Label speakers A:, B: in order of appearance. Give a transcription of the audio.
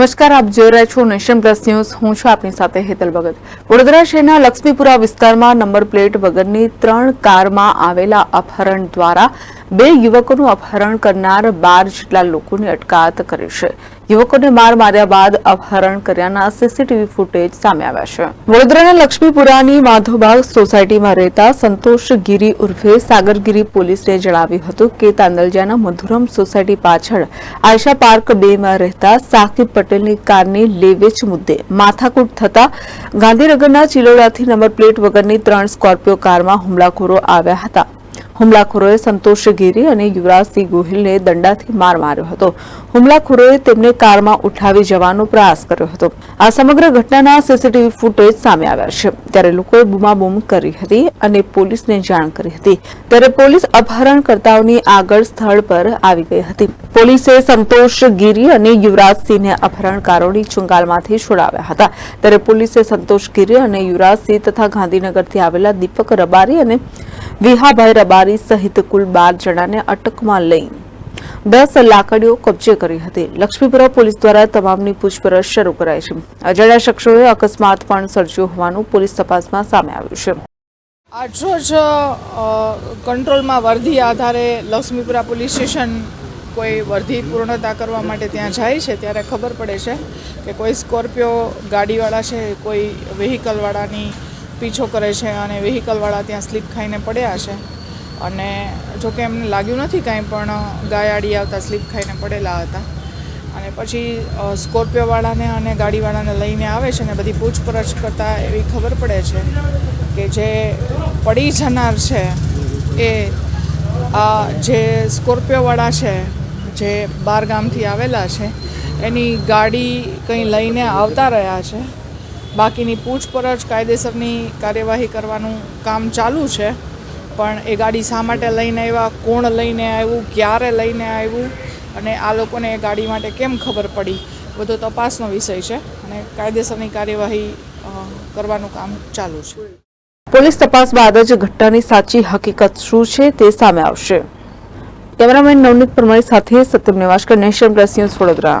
A: નમસ્કાર, આપ જોઈ રહ્યા છો નેશન પ્લસ ન્યૂઝ. હું છું આપની સાથે હેતલ ભગત. વડોદરા શહેરના લક્ષ્મીપુરા વિસ્તારમાં નંબર પ્લેટ વગરની ત્રણ કારમાં આવેલા અપહરણ દ્વારા બે યુવકોનું અપહરણ કરનાર બાર જેટલા લોકોની અટકાયત કરી છે. યુવકોને માર માર્યા બાદ અપહરણ કર્યાના સીસીટીવી ફૂટેજ સામે આવ્યા છે. વડોદરાના લક્ષ્મીપુરાની માધોબાગ સોસાયટીમાં રહેતા સંતોષ ગીરી ઉર્ફે સાગરગીરી પોલીસને જણાવ્યું હતું કે તાંદલજાના મધુરમ સોસાયટી પાછળ આયશા પાર્ક બેમાં રહેતા સાકિબ પટેલની કારની લેવેચ મુદ્દે માથાકૂટ થતા ગાંધીનગરના ચિલોડાથી નંબર પ્લેટ વગરની ત્રણ સ્કોર્પિયો કારમાં હુમલાખોરો આવ્યા હતા. હુમલાખોરોએ સંતોષ ગીરી અને યુવરાજસિંહ ગોહિલને દંડાથી માર માર્યો હતો. હુમલાખોરોએ તેમને કારમાં ઉઠાવી જવાનો પ્રયાસ કર્યો હતો. આ સમગ્ર ઘટનાના સીસીટીવી ફૂટેજ સામે આવ્યા છે. ત્યારે લોકોએ બૂમાબૂમ કરી હતી અને પોલીસને જાણ કરી હતી. ત્યારે પોલીસ અપહરણકર્તાઓની આગળ સ્થળ પર આવી ગઈ હતી. પોલીસે સંતોષ ગીરી અને યુવરાજસિંહને અપહરણકારોની ચુંગાલમાંથી છોડાવ્યા હતા. ત્યારે પોલીસે સંતોષ ગીરી અને યુવરાજસિંહ તથા ગાંધીનગરથી આવેલા દીપક રબારી અને વિહાભાઈ રબારી સહિત કુલ બાર જણાને અટકમાં લઈ દસ લાકડીઓ કબજે કરી હતી. લક્ષ્મીપુરા પોલીસ દ્વારા તમામની પૂછપરછ શરૂ કરાઈ છે. અજાણ્યા શખ્સોએ અકસ્માત પણ સર્જ્યો હોવાનું પોલીસ તપાસમાં સામે આવ્યું છે.
B: આજરોજ કંટ્રોલમાં વર્ધી આધારે લક્ષ્મીપુરા પોલીસ સ્ટેશન કોઈ વર્ધી પૂર્ણતા કરવા માટે ત્યાં જાય છે ત્યારે ખબર પડે છે કે કોઈ સ્કોર્પિયો ગાડીવાળા છે, કોઈ વ્હીકલવાળાની પીછો કરે છે અને વ્હીકલવાળા ત્યાં સ્લીપ ખાઈને પડ્યા છે. અને જોકે એમને લાગ્યું નથી કાંઈ પણ ગાયાડી આવતા સ્લીપ ખાઈને પડેલા હતા. અને પછી સ્કોર્પિયોવાળાને અને ગાડીવાળાને લઈને આવે છે ને બધી પૂછપરછ કરતાં એવી ખબર પડે છે કે જે પડી જનાર છે એ, આ જે સ્કોર્પિયોવાળા છે, જે બાર ગામથી આવેલા છે, એની ગાડી કંઈ લઈને આવતા રહ્યા છે. બાકીની પૂછપરછ કાયદેસરની કાર્યવાહી કરવાનું કામ ચાલુ છે. પણ એ ગાડી શા માટે લઈને આવ્યા, કોણ લઈને આવ્યું, ક્યારે લઈને આવ્યું, અને આ લોકોને એ ગાડી માટે કેમ ખબર પડી, બધો તપાસનો વિષય છે અને કાયદેસરની કાર્યવાહી કરવાનું કામ ચાલુ છે.
A: પોલીસ તપાસ બાદ જ ઘટનાની સાચી હકીકત શું છે તે સામે આવશે. કેમેરામેન નવનીત પરમારી સાથે Satyam Nivaskar national press news Vadodara.